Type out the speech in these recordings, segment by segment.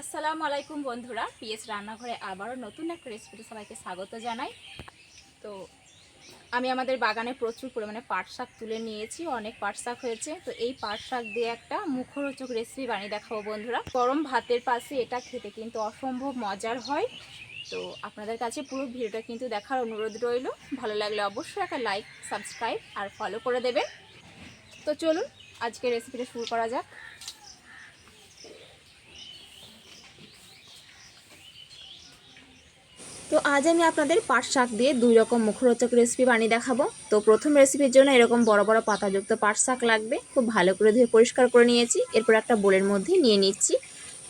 আসসালামু আলাইকুম বন্ধুরা, পিএস রান্নাঘরে আবারও নতুন একটা রেসিপিতে সবাইকে স্বাগত জানাই। তো আমি আমাদের বাগানে প্রচুর পরিমাণে পাট শাক তুলে নিয়েছি, অনেক পাট শাক হয়েছে। তো এই পাট শাক দিয়ে একটা মুখরোচক রেসিপি বানিয়ে দেখাবো বন্ধুরা। গরম ভাতের পাশে এটা খেতে কিন্তু অসম্ভব মজার হয়। তো আপনাদের কাছে পুরো ভিডিওটা কিন্তু দেখার অনুরোধ রইল। ভালো লাগলে অবশ্যই একটা লাইক, সাবস্ক্রাইব আর ফলো করে দেবেন। তো চলুন আজকে রেসিপিটা শুরু করা যাক। তো আজ আমি আপনাদের পাট শাক দিয়ে দুই রকম মুখরোচক রেসিপি বানিয়ে দেখাবো। তো প্রথম রেসিপির জন্য এরকম বড় বড় পাতাযুক্ত পাট শাক লাগবে। খুব ভালো করে ধুয়ে পরিষ্কার করে নিয়েছি। এরপর একটা বোলের মধ্যে নিয়ে নিচ্ছি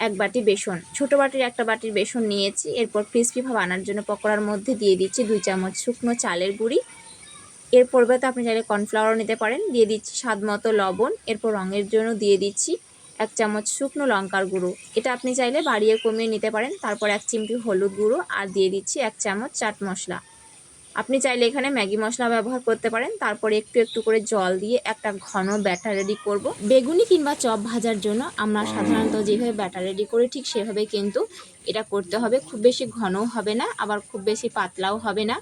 এক বাটি বেসন। ছোট বাটির একটা বাটির বেসন নিয়েছি। এরপর ক্রিসপি ভাব আনার জন্য পকোড়ার মধ্যে দিয়ে দিচ্ছি দুই চামচ শুকনো চালের গুঁড়ি। এর পরিবর্তে আপনি চাইলে কর্নফ্লাওয়ারও নিতে পারেন। দিয়ে দিচ্ছি স্বাদ মতো লবণ। এরপর রঙের জন্য দিয়ে দিচ্ছি এক চামচ শুকনো লঙ্কার গুঁড়ো। এটা আপনি চাইলে বাড়িয়ে কমিয়ে নিতে পারেন। তারপর এক চিমটি হলুদ গুঁড়ো আর দিয়ে দিচ্ছি এক চামচ চাট মশলা। আপনি চাইলে এখানে ম্যাগি মশলা ব্যবহার করতে পারেন। তারপরে একটু একটু করে জল দিয়ে একটা ঘন ব্যাটার রেডি করব। বেগুনি কিংবা চপ ভাজার জন্য আমরা সাধারণত যেভাবে ব্যাটার রেডি করি ঠিক সেভাবে কিন্তু এটা করতে হবে। খুব বেশি ঘনও হবে না, আবার খুব বেশি পাতলাও হবে না।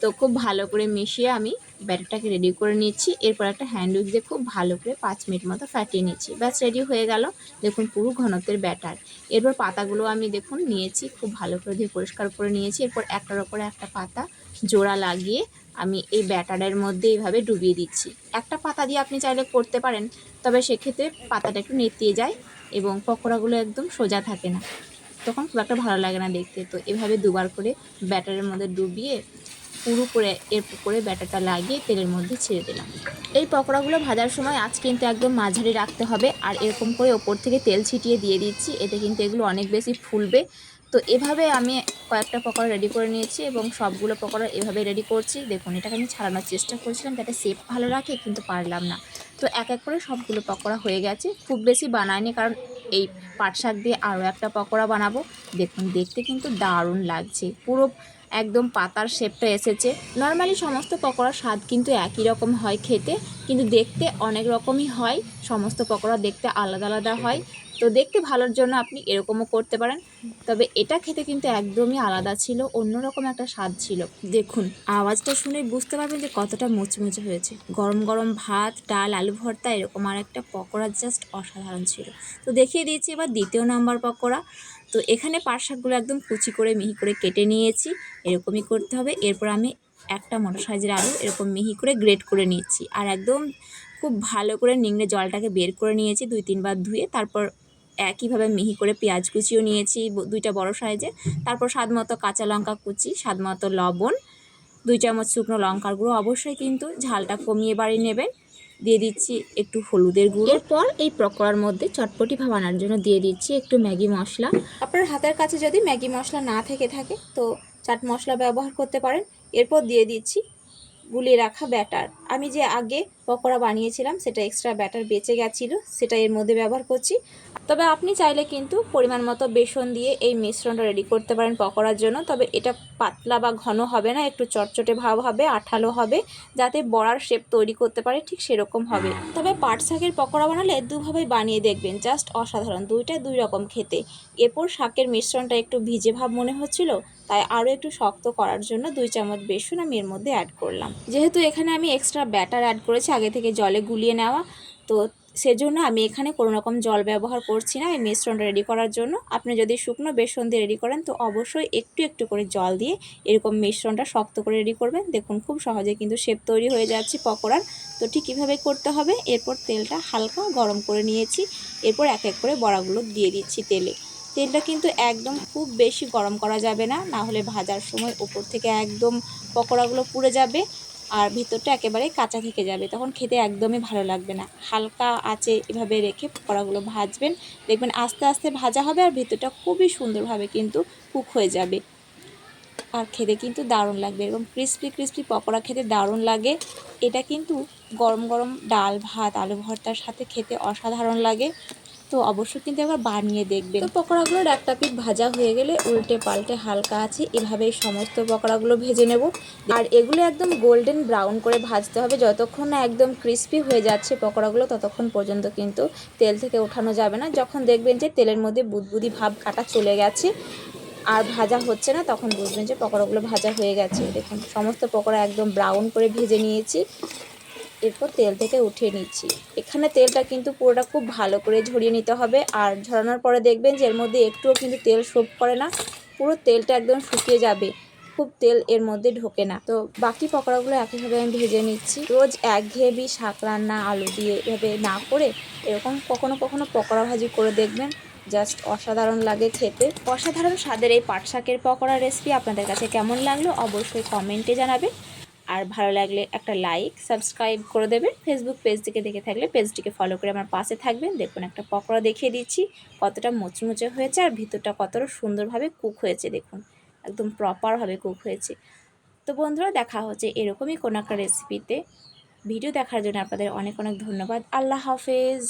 তো খুব ভালো করে মিশিয়ে আমি ব্যাটারটাকে রেডি করে নিচ্ছি। এরপর একটা হ্যান্ড উইক দিয়ে খুব ভালো করে পাঁচ মিনিট মতো ফাটিয়ে নিচ্ছি। ব্যাস রেডি হয়ে গেল দেখুন পুরো ঘনত্বের ব্যাটার। এরপর পাতাগুলো আমি দেখুন নিয়েছি, খুব ভালো করে ধুয়ে পরিষ্কার করে নিয়েছি। এরপর একটার ওপরে একটা পাতা জোড়া লাগিয়ে আমি এই ব্যাটারের মধ্যে এইভাবে ডুবিয়ে দিচ্ছি। একটা পাতা দিয়ে আপনি চাইলে করতে পারেন, তবে সেক্ষেত্রে পাতাটা একটু নেতিয়ে যায় এবং পকোড়াগুলো একদম সোজা থাকে না। তখন খুব একটা ভালো লাগে না দেখতে। তো এভাবে দুবার করে ব্যাটারের মধ্যে ডুবিয়ে পুরো করে এর করে ব্যাটারটা লাগিয়ে তেলের মধ্যে ছেড়ে দিলাম। এই পকোড়াগুলো ভাজার সময় আজ কিন্তু একদম মাঝারি রাখতে হবে আর এরকম করে ওপর থেকে তেল ছিটিয়ে দিয়ে দিচ্ছি, এতে কিন্তু এগুলো অনেক বেশি ফুলবে। তো এভাবে আমি কয়েকটা পকোড়া রেডি করে নিয়েছি এবং সবগুলো পকোড়া এভাবে রেডি করছি। দেখুন, এটাকে আমি ছাড়ানোর চেষ্টা করছিলাম যাতে শেপ ভালো রাখে, কিন্তু পারলাম না। তো এক এক করে সবগুলো পকোড়া হয়ে গেছে। খুব বেশি বানায়নি কারণ এই পাট শাক দিয়ে আরও একটা পকোড়া বানাবো। দেখুন, দেখতে কিন্তু দারুণ লাগছে। পুরো একদম পাতার শেপটা এসেছে। নর্মালি সমস্ত পকোড়ার স্বাদ কিন্তু একই রকম হয় খেতে, কিন্তু দেখতে অনেক রকমই হয়। সমস্ত পকোড়া দেখতে আলাদা আলাদা হয়। তো দেখতে ভালোর জন্য আপনি এরকমও করতে পারেন। তবে এটা খেতে কিন্তু একদমই আলাদা ছিল, অন্যরকম একটা স্বাদ ছিল। দেখুন, আওয়াজটা শুনে বুঝতে পারবেন যে কতটা মুচমুচে হয়েছে। গরম গরম ভাত, ডাল, আলু ভর্তা এরকম আর একটা পকোড়া জাস্ট অসাধারণ ছিল। তো দেখিয়ে দিয়েছি এবার দ্বিতীয় নাম্বার পকোড়া। তো এখানে পাট শাকগুলো একদম কুচি করে, মিহি করে কেটে নিয়েছি। এরকমই করতে হবে। এরপর আমি একটা মোটা সাইজের আলু এরকম মিহি করে গ্রেট করে নিচ্ছি। আর একদম খুব ভালো করে নিংড়ে জলটাকে বের করে নিয়েছি, দুই তিনবার ধুয়ে। তারপর একইভাবে মিহি করে পেঁয়াজ কুচিও নিয়েছি দুইটা বড় সাইজে। তারপর স্বাদ মতো কাঁচা লঙ্কা কুচি, স্বাদ মতো লবণ, দুই চামচ শুকনো লঙ্কার গুঁড়ো। অবশ্যই কিন্তু ঝালটা কমিয়ে বাড়িয়ে নেবেন। দিয়ে দিচ্ছি একটু হলুদের গুঁড়ো। এরপর এই পকোড়ার মধ্যে চটপটি ভাব আনার জন্য দিয়ে দিচ্ছি একটু ম্যাগি মশলা। আপনার হাতের কাছে যদি ম্যাগি মশলা না থেকে থাকে, তো চাট মশলা ব্যবহার করতে পারেন। এরপর দিয়ে দিচ্ছি গুলিয়ে রাখা ব্যাটার। আমি যে আগে পকোড়া বানিয়েছিলাম, সেটা এক্সট্রা ব্যাটার বেঁচে গেছিল সেটা এর মধ্যে ব্যবহার করছি। তবে আপনি চাইলে কিন্তু পরিমাণ মতো বেসন দিয়ে এই মিশ্রণটা রেডি করতে পারেন পকোড়ার জন্য। তবে এটা পাতলা বা ঘন হবে না, একটু চটচটে ভাব হবে, আঠালো হবে, যাতে বড়ার শেপ তৈরি করতে পারে, ঠিক সেরকম হবে। তবে পাট শাকের পকোড়া বানালে দুভাবে বানিয়ে দেখবেন জাস্ট অসাধারণ, দুইটা দুই রকম খেতে। এরপর শাকের মিশ্রণটা একটু ভিজে ভাব মনে হচ্ছিল, তাই আরও একটু শক্ত করার জন্য দুই চামচ বেসন আমি এর মধ্যে অ্যাড করলাম। যেহেতু এখানে আমি এক্সট্রা ব্যাটার অ্যাড করেছি, আগে থেকে জলে গুলিয়ে নেওয়া, তো সেজন্য আমি এখানে কোনো রকম জল ব্যবহার করছি না। এই মিশ্রণটা রেডি করার জন্য। আপনি যদি শুকনো বেসন দিয়ে রেডি করেন, তো অবশ্যই একটু একটু করে জল দিয়ে এরকম মিশ্রণটা শক্ত করে রেডি করবেন। দেখুন, খুব সহজে কিন্তু শেপ তৈরি হয়ে যাচ্ছে পকোড়ার। তো ঠিক কীভাবে করতে হবে। এরপর তেলটা হালকা গরম করে নিয়েছি। এরপর এক এক করে বড়াগুলো দিয়ে দিচ্ছি তেলে। তেলটা কিন্তু একদম খুব বেশি গরম করা যাবে না। না হলে ভাজার সময় ওপর থেকে একদম পকোড়াগুলো পুড়ে যাবে। আর ভিতরটা একেবারে কাঁচা থেকে যাবে, তখন খেতে একদমই ভালো লাগবে না। হালকা আঁচে এভাবে রেখে পকোড়াগুলো ভাজবেন, দেখবেন আস্তে আস্তে ভাজা হবে আর ভিতরটা খুবই সুন্দরভাবে কিন্তু কুক হয়ে যাবে। আর খেতে কিন্তু দারুণ লাগবে এরকম ক্রিস্পি ক্রিস্পি পকোড়া খেতে দারুণ লাগে। এটা কিন্তু গরম গরম ডাল ভাত, আলু ভর্তার সাথে খেতে অসাধারণ লাগে। তো অবশ্যই কিন্তু একবার বানিয়ে দেখবেন। তো পকোড়াগুলোর একটা পিঠ ভাজা হয়ে গেলে উল্টে পাল্টে হালকা আছে, এভাবেই সমস্ত পকোড়াগুলো ভেজে নেব। আর এগুলো একদম গোল্ডেন ব্রাউন করে ভাজতে হবে, যতক্ষণ না একদম ক্রিস্পি হয়ে যাচ্ছে পকোড়াগুলো, ততক্ষণ পর্যন্ত কিন্তু তেল থেকে ওঠানো যাবে না। যখন দেখবেন যে তেলের মধ্যে বুদবুদি ভাব কাটা চলে গেছে আর ভাজা হচ্ছে না, তখন বুঝবেন যে পকোড়াগুলো ভাজা হয়ে গেছে। দেখুন, সমস্ত পকোড়া একদম ব্রাউন করে ভেজে নিয়েছি। এরপর তেল থেকে উঠিয়ে নিচ্ছি। এখানে তেলটা কিন্তু পুরোটা খুব ভালো করে ঝরিয়ে নিতে হবে। আর ঝরানোর পরে দেখবেন যে এর মধ্যে একটুও কিন্তু তেল শোপ করে না। পুরো তেলটা একদম শুকিয়ে যাবে। খুব তেল এর মধ্যে ঢোকে না। তো বাকি পকোড়াগুলো একইভাবে আমি ভেজে নিচ্ছি। রোজ একঘেয়েবি শাক রান্না আলু দিয়ে এভাবে না করে এরকম কখনো কখনো পকোড়া ভাজি করে দেখবেন। জাস্ট অসাধারণ লাগে খেতে। অসাধারণ স্বাদের এই পাট শাকের পকোড়া রেসিপি আপনাদের কাছে কেমন লাগল অবশ্যই কমেন্টে জানাবেন। আর ভালো লাগলে একটা লাইক সাবস্ক্রাইব করে দেবেন। ফেসবুক পেজ থেকে দেখে থাকলে পেজটিকে ফলো করে আমার পাশে থাকবেন। দেখুন একটা পকোড়া দেখিয়ে দিচ্ছি, কতটা মুচমুচে হয়েছে আর ভিতরটা কতটা সুন্দরভাবে কুক হয়েছে, দেখুন। একদম প্রপারভাবে কুক হয়েছে। তো বন্ধুরা, দেখা হচ্ছে এরকমই কোনো একটা রেসিপিতে ভিডিও দেখার জন্য আপনাদের অনেক অনেক ধন্যবাদ। আল্লাহ হাফেজ।